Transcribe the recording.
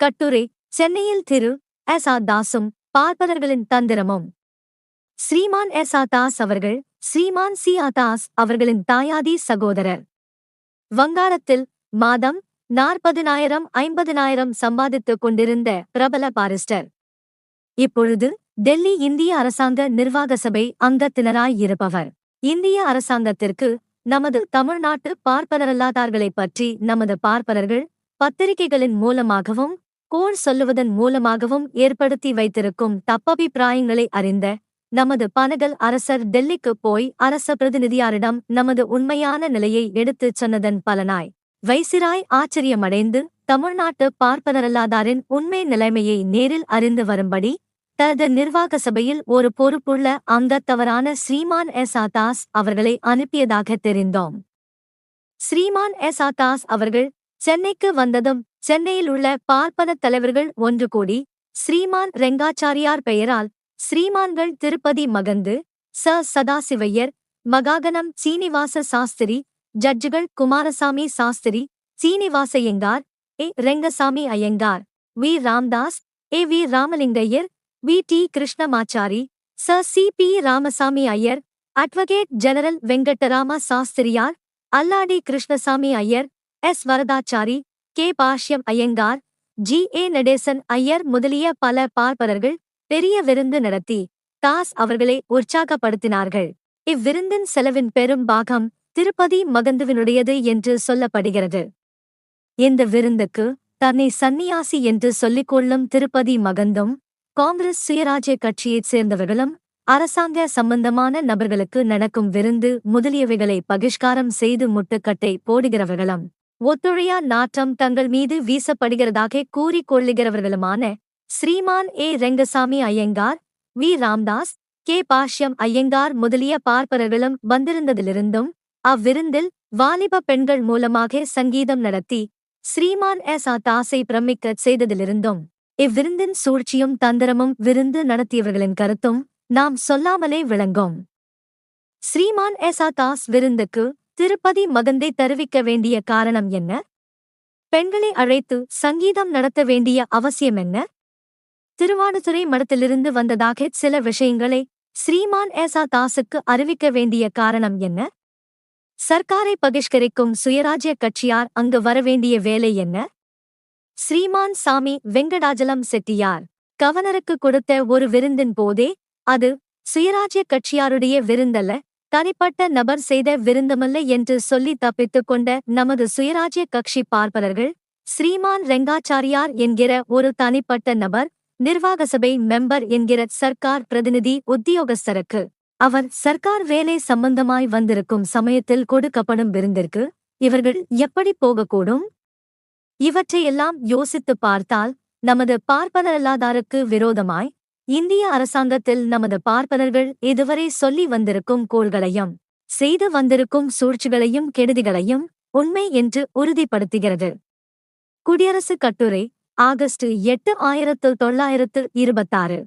கட்டுரை சென்னையில் திரு. எஸ். ஆ தாசும் பார்ப்பனர்களின் தந்திரமும். ஸ்ரீமான் எஸ். ஆ தாஸ் அவர்கள் ஸ்ரீமான் சி. ஆ தாஸ் அவர்களின் தாயாதி சகோதரர். வங்காளத்தில் மாதம் நாற்பதினாயிரம் ஐம்பதினாயிரம் சம்பாதித்துக் கொண்டிருந்த பிரபல பாரிஸ்டர். இப்பொழுது டெல்லி இந்திய அரசாங்க நிர்வாக சபை அங்கத்தினராயிருப்பவர் இந்திய அரசாங்கத்திற்கு நமது தமிழ்நாட்டு பார்ப்பனரல்லாதார்களைப் பற்றி நமது பார்ப்பனர்கள் பத்திரிகைகளின் மூலமாகவும் கோள் சொல்லுவதன் மூலமாகவும் ஏற்படுத்தி வைத்திருக்கும் தப்பபிப்பிராயங்களை அறிந்த நமது பனகல் அரசர் டெல்லிக்கு போய் அரச பிரதிநிதியாரிடம் நமது உண்மையான நிலையை எடுத்துச் சொன்னதன் பலனாய் வைசிராய் ஆச்சரியமடைந்து தமிழ்நாட்டு பார்ப்பனரல்லாதாரின் உண்மை நிலைமையை நேரில் அறிந்து வரும்படி தனது நிர்வாக சபையில் ஒரு பொறுப்புள்ள அங்கத்தவரான ஸ்ரீமான் எஸ். ஆதாஸ் அவர்களை அனுப்பியதாக தெரிந்தோம். ஸ்ரீமான் எஸ். ஆதாஸ் அவர்கள் சென்னைக்கு வந்ததும் சென்னையில் உள்ள பார்ப்பன தலைவர்கள் ஒன்று கூடி ஸ்ரீமான் ரெங்காச்சாரியார் பெயரால் ஸ்ரீமான்கள் திருப்பதி மகந்து ச. சதாசிவையர் மகாகணம் Srinivasa Sastri ஜட்ஜுகள் Kumaraswami Sastri Srinivasaiyangar A. Rangaswami Iyengar V. Ramdas A. V. Ramalingaiyar V. T. Krishnamachari ச. C. P. Ramaswami Iyer advocate general Venkatarama Sastriyar Alladi Krishnaswami Iyer S. Varadachari K. Bhashyam Iyengar G. A. Natesan Iyer முதலிய பல பார்ப்பனர்கள் பெரிய விருந்து நடத்தி தாஸ் அவர்களை உற்சாகப்படுத்தினார்கள். இவ்விருந்தின் செலவின் பெரும் பாகம் திருப்பதி மகந்துவினுடையது என்று சொல்லப்படுகிறது. இந்த விருந்துக்கு தன்னை சந்நியாசி என்று சொல்லிக் கொள்ளும் திருப்பதி மகந்தும் காங்கிரஸ் சுயராஜ்ய கட்சியைச் சேர்ந்தவர்களும் அரசாங்க சம்பந்தமான நபர்களுக்கு நடக்கும் விருந்து முதலியவைகளை பகிஷ்காரம் செய்து முட்டுக்கட்டை போடுகிறவர்களும். ஒத்துழையா நாட்டம் தங்கள் மீது வீசப்படுகிறதாக கூறிக்கொள்ளுகிறவர்களுமான Sriman A. Rangaswami Iyengar V. Ramdas K. Bhashyam Iyengar முதலிய பார்ப்பனர்களும் வந்திருந்ததிலிருந்தும் அவ்விருந்தில் வாலிப பெண்கள் மூலமாக சங்கீதம் நடத்தி ஸ்ரீமான் எஸ். ஆ தாஸை பிரமிக்கச் செய்ததிலிருந்தும் இவ்விருந்தின் சூழ்ச்சியும் தந்திரமும் விருந்து நடத்தியவர்களின் கருத்தும் நாம் சொல்லாமலே விளங்கும். ஸ்ரீமான் எஸ். ஆ தாஸ் விருந்துக்கு திருப்பதி மகந்தை தருவிக்க வேண்டிய காரணம் என்ன? பெண்களை அழைத்து சங்கீதம் நடத்த வேண்டிய அவசியம் என்ன? திருவாடுதுறை மடத்திலிருந்து வந்ததாக சில விஷயங்களை ஸ்ரீமான் ஏசா தாஸுக்கு அறிவிக்க வேண்டிய காரணம் என்ன? சர்க்காரை பகிஷ்கரிக்கும் சுயராஜ்ய கட்சியார் அங்கு வரவேண்டிய வேலை என்ன? ஸ்ரீமான் சாமி வெங்கடாஜலம் செட்டியார் கவர்னருக்கு கொடுத்த ஒரு விருந்தின் போதே அது சுயராஜ்ய கட்சியாருடைய விருந்தல்ல. தனிப்பட்ட நபர் செய்த விருந்தமல்ல என்று சொல்லி தப்பித்துக் கொண்ட நமது சுயராஜ்ய கட்சி பார்ப்பனர்கள் ஸ்ரீமான் ரெங்காச்சாரியார் என்கிற ஒரு தனிப்பட்ட நபர் நிர்வாக சபை மெம்பர் என்கிற சர்க்கார் பிரதிநிதி உத்தியோகஸ்தருக்கு. அவர் சர்க்கார் வேலை சம்பந்தமாய் வந்திருக்கும் சமயத்தில் கொடுக்கப்படும் விருந்திற்கு இவர்கள் எப்படி போகக்கூடும்? இவற்றையெல்லாம் யோசித்துப் பார்த்தால் நமது பார்ப்பனரல்லாதாருக்கு விரோதமாய் இந்திய அரசாங்கத்தில் நமது பார்ப்பனர்கள் இதுவரை சொல்லி வந்திருக்கும் கோள்களையும் செய்து வந்திருக்கும் சூழ்ச்சிகளையும் கெடுதிகளையும் உண்மை என்று உறுதிப்படுத்துகிறது. குடியரசுக் கட்டுரை ஆகஸ்ட் எட்டு ஆயிரத்து தொள்ளாயிரத்து இருபத்தாறு.